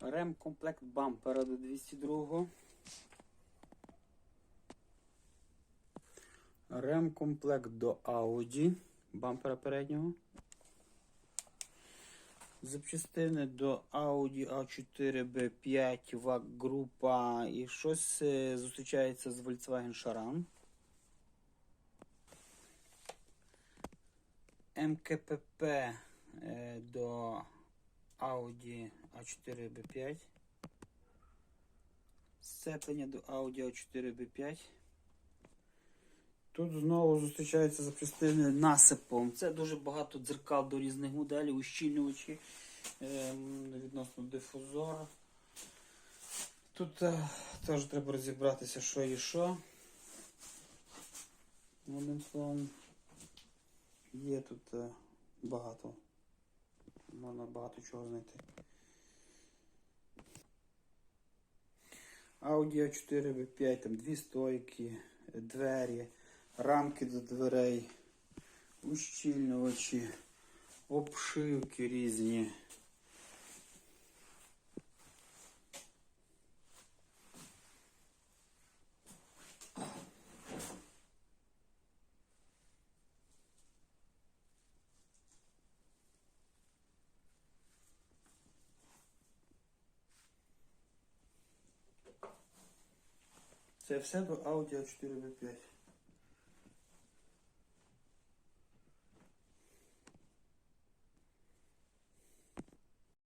Ремкомплект бампера до 202-го. Ремкомплект до Audi. Бампера переднього. Запчастини до Audi A4 B5, ВАК група і щось е, зустрічається з Volkswagen Charan. МКПП е, до Audi A4 B5. Сцеплення до Audi A4 B5. Тут знову зустрічаються запчастини насипом. Це дуже багато дзеркал до різних моделей, ущільнювачі ем, відносно дифузора. Тут е, теж треба розібратися, що і що. Одним словом, є тут е, багато. Можна багато чого знайти. Audi A4 B5, там дві стойки, двері, рамки до дверей, ущільнювачі, обшивки різні. Це все до Audi A4 B5.